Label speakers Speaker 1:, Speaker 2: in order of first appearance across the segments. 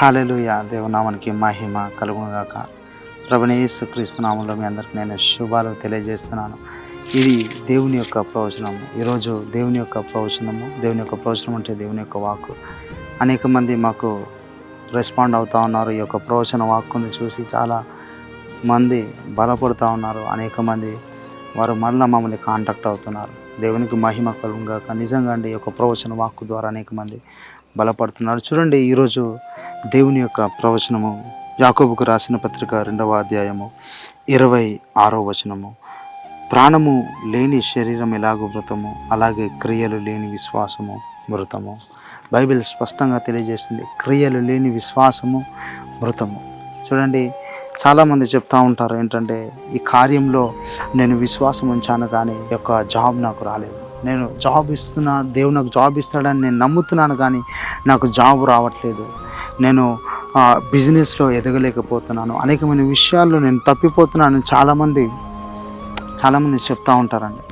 Speaker 1: Hallelujah దేవనామానికి మహిమ కలుగునుగాక. ప్రభునేసు క్రీస్తునామంలో మీ అందరికి నేను శుభాలు తెలియజేస్తున్నాను. ఇది దేవుని యొక్క ప్రవచనము. ఈరోజు దేవుని యొక్క ప్రవచనము దేవుని యొక్క ప్రవచనం అంటే దేవుని యొక్క వాక్కు. అనేక మంది మాకు రెస్పాండ్ అవుతూ ఉన్నారు. ఈ యొక్క ప్రవచన వాక్కుని చూసి చాలా మంది బలపడుతూ ఉన్నారు. అనేక మంది వారు మరలా మమ్మల్ని కాంటాక్ట్ అవుతున్నారు. దేవునికి మహిమ కలుగుగాక నిజంగా అండి ఈ యొక్క ప్రవచన వాక్కు ద్వారా అనేక మంది బలపడుతున్నారు. చూడండి ఈరోజు దేవుని యొక్క ప్రవచనము యాకోబుకు రాసిన పత్రిక రెండవ అధ్యాయము ఇరవై ఆరో వచనము. ప్రాణము లేని శరీరం ఎలాగో మృతము అలాగే క్రియలు లేని విశ్వాసము మృతము బైబిల్ స్పష్టంగా తెలియజేస్తుంది క్రియలు లేని విశ్వాసము మృతము చూడండి చాలామంది చెప్తూ ఉంటారు ఏంటంటే ఈ కార్యంలో నేను విశ్వాసం ఉంచాను కానీ యొక్క జాబ్ నాకు రాలేదు. నేను జాబ్ ఇస్తున్నా దేవుడు నాకు జాబ్ ఇస్తాడని నేను నమ్ముతున్నాను కానీ నాకు జాబ్ రావట్లేదు. నేను బిజినెస్లో ఎదగలేకపోతున్నాను. అనేకమైన విషయాల్లో నేను తప్పిపోతున్నాను చాలామంది చాలామంది చెప్తా ఉంటారండి.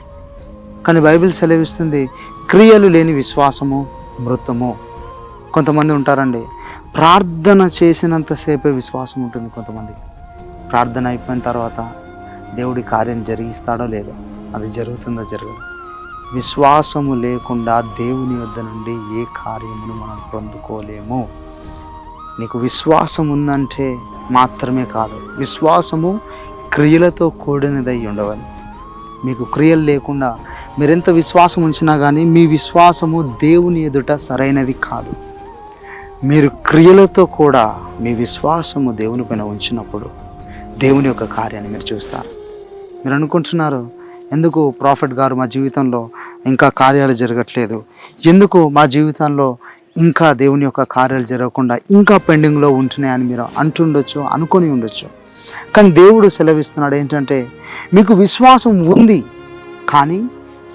Speaker 1: కానీ బైబిల్ సెలవిస్తుంది క్రియలు లేని విశ్వాసము మృతము. కొంతమంది ఉంటారండి ప్రార్థన చేసినంతసేపే విశ్వాసం ఉంటుంది కొంతమందికి ప్రార్థన అయిపోయిన తర్వాత దేవుడి కార్యం జరిగిస్తాడో లేదో అది జరుగుతుందో జరగదు. విశ్వాసము లేకుండా దేవుని వద్ద నుండి ఏ కార్యమును మనం పొందుకోలేము. నీకు విశ్వాసం ఉందంటే మాత్రమే కాదు విశ్వాసము క్రియలతో కూడినదై ఉండవాలి. మీకు క్రియలు లేకుండా మీరెంత విశ్వాసం ఉంచినా కానీ మీ విశ్వాసము దేవుని ఎదుట సరైనది కాదు. మీరు క్రియలతో కూడా మీ విశ్వాసము దేవుని పైన ఉంచినప్పుడు దేవుని యొక్క కార్యాన్ని మీరు చూస్తారు. మీరు అనుకుంటున్నారు ఎందుకు ప్రాఫిట్ గారు మా జీవితంలో ఇంకా కార్యాలు జరగట్లేదు? ఎందుకు మా జీవితంలో ఇంకా దేవుని యొక్క కార్యాలు జరగకుండా ఇంకా పెండింగ్లో ఉంటున్నాయని మీరు అంటుండొచ్చు అనుకొని ఉండొచ్చు. కానీ దేవుడు సెలవిస్తున్నాడు ఏంటంటే మీకు విశ్వాసం ఉంది కానీ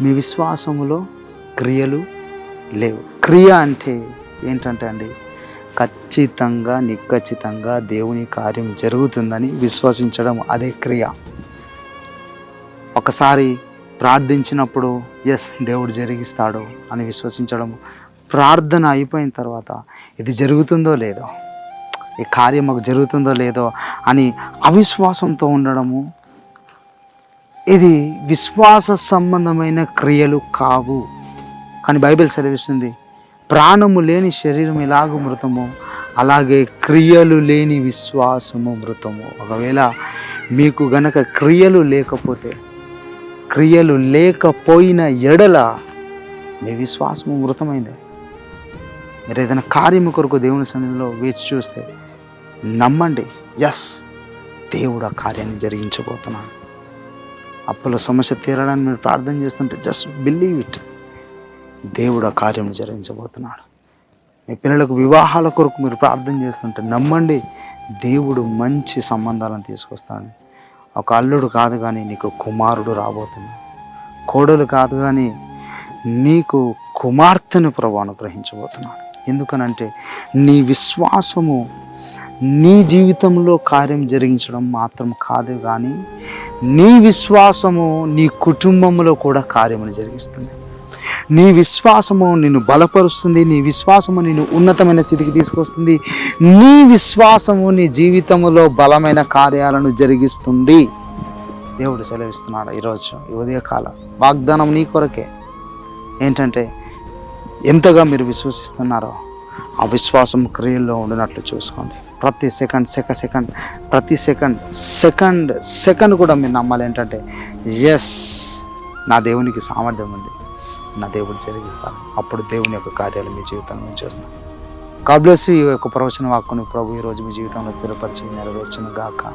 Speaker 1: మీ విశ్వాసములో క్రియలు లేవు. క్రియ అంటే ఏంటంటే అండి ఖచ్చితంగా నిఖచ్చితంగా దేవుని కార్యం జరుగుతుందని విశ్వసించడం అదే క్రియ. ఒకసారి ప్రార్థించినప్పుడు ఎస్ దేవుడు జరిగిస్తాడు అని విశ్వసించడం. ప్రార్థన అయిపోయిన తర్వాత ఇది జరుగుతుందో లేదో? ఈ కార్యం మాకు జరుగుతుందో లేదో? అని అవిశ్వాసంతో ఉండడము. ఇది విశ్వాస సంబంధమైన క్రియలు కావు. కానీ బైబిల్ సెలవిస్తుంది ప్రాణము లేని శరీరం ఎలాగో మృతము? అలాగే క్రియలు లేని విశ్వాసము మృతము. ఒకవేళ మీకు గనక క్రియలు లేకపోతే క్రియలు లేకపోయిన ఎడల మీ విశ్వాసము మృతమైంది. మీరు ఏదైనా కార్యము కొరకు దేవుని సన్నిధిలో వేచి చూస్తే నమ్మండి. ఎస్ దేవుడు ఆ కార్యాన్ని జరిగించబోతున్నాడు. అప్పుల సమస్య తీరడానికి మీరు ప్రార్థన చేస్తుంటే జస్ట్ బిలీవ్ ఇట్ దేవుడు ఆ కార్యం జరిగించబోతున్నాడు. మీ పిల్లలకు వివాహాల కొరకు మీరు ప్రార్థన చేస్తుంటే నమ్మండి దేవుడు మంచి సంబంధాలను తీసుకొస్తాడు. ఒక అల్లుడు కాదు కానీ నీకు కుమారుడు రాబోతున్నాడు కోడలు కాదు కానీ నీకు కుమార్తెను ప్రభు అనుగ్రహించబోతున్నాడు. ఎందుకనంటే నీ విశ్వాసము నీ జీవితంలో కార్యం జరిగించడం మాత్రం కాదు కానీ నీ విశ్వాసము నీ కుటుంబంలో కూడా కార్యములు జరిగిస్తుంది నీ విశ్వాసము నిన్ను బలపరుస్తుంది నీ విశ్వాసము నిన్ను ఉన్నతమైన స్థితికి తీసుకొస్తుంది నీ విశ్వాసము నీ జీవితంలో బలమైన కార్యాలను జరిగిస్తుంది. దేవుడు సెలవిస్తున్నాడు ఈరోజు ఈ ఉదయకాలం వాగ్దానం నీ కొరకే. ఏంటంటే ఎంతగా మీరు విశ్వసిస్తున్నారో ఆ విశ్వాసం క్రియల్లో ఉండినట్లు చూసుకోండి. ప్రతి సెకండ్ సెక సెకండ్ ప్రతి సెకండ్ సెకండ్ సెకండ్ కూడా మీరు నమ్మాలి. ఏంటంటే ఎస్ నా దేవునికి సామర్థ్యం ఉంది. నా దేవుడు జరిగిస్తాను. అప్పుడు దేవుని యొక్క కార్యాలు మీ జీవితంలో చేస్తాను. కాబ్లెస్ ఈ యొక్క ప్రవచన వాక్కుని ప్రభు ఈరోజు మీ జీవితంలో స్థిరపరిచి నెరవేర్చును గాక